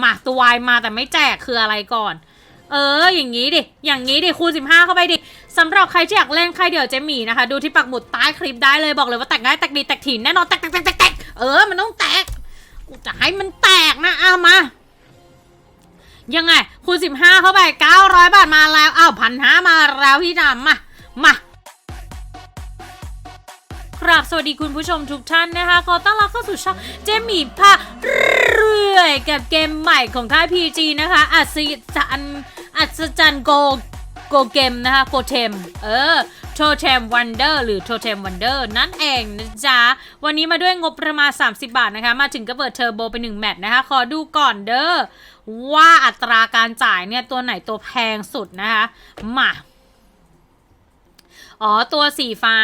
หมาตัววายมาแต่ไม่แจกคืออะไรก่อน เออ อย่างนี้ดิ อย่างนี้ดิคูณ15 เข้าไปดิสำหรับใครที่อยากเล่นใครเดี๋ยวเจมี่นะคะ ดูที่ปักหมุดใต้คลิปได้เลยบอกเลยว่าแตกง่ายแตกดีแตกถิ่นแน่นอนแตกแตกแตกแตกแตกเออ มันต้องแตกกูจะให้มันแตกนะเอามายังไงคูณ15 เข้าไป 900 บาทมาแล้วอ้าวพันห้ามาแล้วพี่ดำมามา ครับ สวัสดีคุณผู้ชมทุกท่านนะคะ ขอต้อนรับเข้าสู่ช่องเจมี่พาเรื่อยกับเกมใหม่ของค่าย PG นะคะ อัศจรรย์อัศจรรย์โกโกเกมนะคะโกเทมเออโทเทมวันเดอร์หรือโทเทมวันเดอร์นั่นเองนะจ๊ะ วันนี้มาด้วยงบประมาณ 30 บาทนะคะ มาถึงก็เปิดเทอร์โบไป 1 แมตช์นะคะ ขอดูก่อนเด้อว่าอัตราการจ่ายเนี่ย ตัวไหนตัวแพงสุดนะคะ มา อ๋อ ตัวสีฟ้า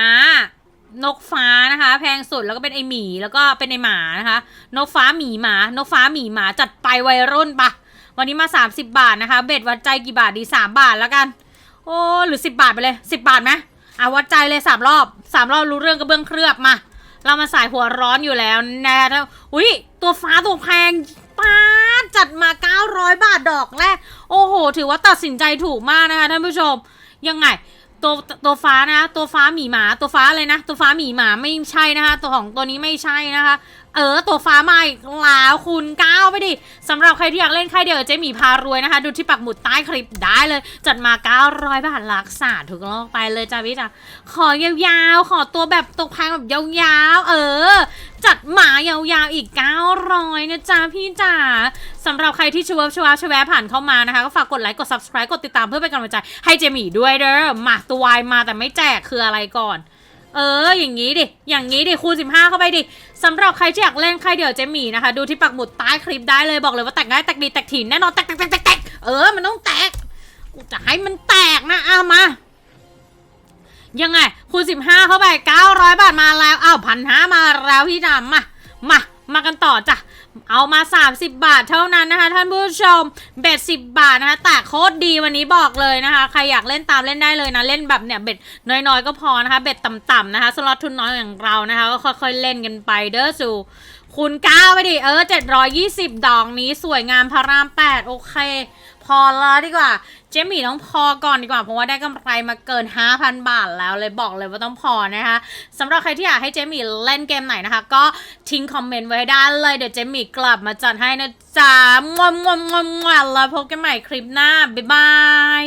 นกฟ้านะคะ แพงสุดแล้วก็เป็นไอหมีแล้วก็เป็นไอหมานะคะ นกฟ้าหมีหมานกฟ้าหมีหมาจัดไปวัยรุ่นปะวันนี้มา 30 บาทนะคะ เบ็ดวัดใจกี่บาทดี 3 บาทแล้วกัน โอ้หรือ 10 บาทไปเลย 10 บาทไหมอะวัดใจเลย 3 รอบ 3 รอบรู้เรื่องกระเบื้องเคลือบมา เรามาสายหัวร้อนอยู่แล้วนะถ้าอุ้ยตัวฟ้าตัวแพงป้าจัดมา 900 บาทดอกแรก โอ้โห ถือว่าตัดสินใจถูกมากนะคะท่านผู้ชม ยังไง ตัวตัวฟ้านะตัวฟ้าหมีหมาตัวฟ้าเลยนะ ตัวฟ้าหมีหมาไม่ใช่นะคะ ตัวของตัวนี้ไม่ใช่นะคะ เออตัวฟ้ามาอีกแล้วคุณก้าวไปดิสำหรับใครที่อยากเล่นใครเดียวเจ๊หมีพารวยนะคะ ดูที่ปักหมุดใต้คลิปได้เลย จัดมา 900 บาทรักษาถูกโลกไปเลยจ้าพี่จ้าขอยาวๆ ขอตัวแบบตกแพงแบบยาวๆ เออ ดหมายาวๆอีก 900 นะจ๊ะพี่จ๋าสำหรับใครที่ชวร์ชัวร์ชวแวะผ่านเข้ามานะคะ ก็ฝากกดไลค์กด subscribe กดติดตามเพื่อเป็นกำลังใจให้เจมี่ด้วยเด้อมาตัววายมาแต่ไม่แจกคืออะไรก่อนเออ อย่างนี้ดิ อย่างนี้ดิ คูณ 15 เข้าไปดิ สำหรับใครที่อยากเล่นใครเดี๋ยวเจมี่นะคะ ดูที่ปักหมุดใต้คลิปได้เลยบอกเลยว่าแตกง่ายแตกดีแตกถิ่แน่นอนแตกแตกแตกแตกแตกเออ มันต้องแตก กูจะให้มันแตกนะ เอามา ยังไงคูณ15 เข้าไป 900 บาทมาแล้วอ้าวพันห้ามาแล้วพี่ดำมามามากันต่อจ้ะเอามา 30 บาทเท่านั้นนะคะ ท่านผู้ชมเบ็ด10 บาทนะคะแต่โคตรดีวันนี้บอกเลยนะคะ ใครอยากเล่นตามเล่นได้เลยนะ เล่นแบบเนี่ยเบ็ดน้อยๆ ก็พอนะคะ เบ็ดต่ำๆนะคะ สล็อตทุนน้อยอย่างเรานะคะ ก็ค่อยๆเล่นกันไปเด้อสู่ คูณ9ไปดิ เออ 720 ดอกนี้สวยงามพระราม 8 โอเค พอแล้วดีกว่า เจมี่ต้องพอก่อนดีกว่า เพราะว่าได้กำไรมาเกิน 5,000 บาทแล้วเลยบอกเลยว่าต้องพอนะคะสำหรับใครที่อยากให้เจมี่เล่นเกมไหนนะคะ ก็ทิ้งคอมเมนต์ไว้ได้เลย เดี๋ยวเจมี่กลับมาจัดให้นะจ๊ะมวมมวมมวมมวแล้วพบกันใหม่คลิปหน้า บ๊ายบาย